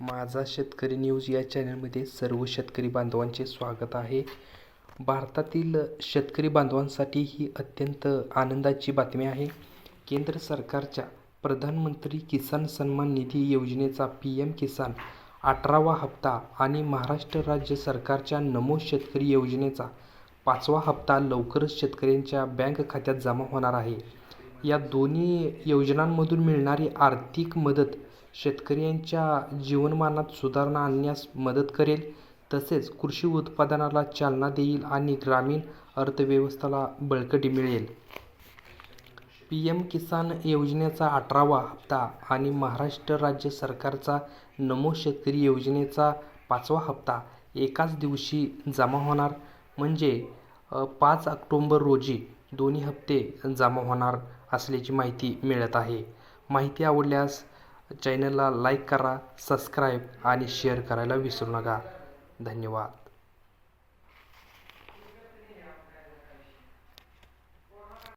माझा शेतकरी न्यूज या चॅनलमध्ये सर्व शेतकरी बांधवांचे स्वागत आहे. भारतातील शेतकरी बांधवांसाठी ही अत्यंत आनंदाची बातमी आहे. केंद्र सरकारच्या प्रधानमंत्री किसान सन्मान निधी योजनेचा पी एम किसान अठरावा हप्ता आणि महाराष्ट्र राज्य सरकारच्या नमो शेतकरी योजनेचा पाचवा हप्ता लवकरच शेतकऱ्यांच्या बँक खात्यात जमा होणार आहे. या दोन्ही योजनांमधून मिळणारी आर्थिक मदत शेतकऱ्यांच्या जीवनमानात सुधारणा आणण्यास मदत करेल. तसेच कृषी उत्पादनाला चालना देईल आणि ग्रामीण अर्थव्यवस्थेला बळकटी मिळेल. पी एम किसान योजनेचा अठरावा हप्ता आणि महाराष्ट्र राज्य सरकारचा नमो शेतकरी योजनेचा पाचवा हप्ता एकाच दिवशी जमा होणार. म्हणजे पाच ऑक्टोंबर रोजी दोन्ही हप्ते जमा होणार असल्याची माहिती मिळत आहे. माहिती आवडल्यास चॅनलला लाईक करा सबस्क्राईब आणि शेअर करायला विसरू नका. धन्यवाद.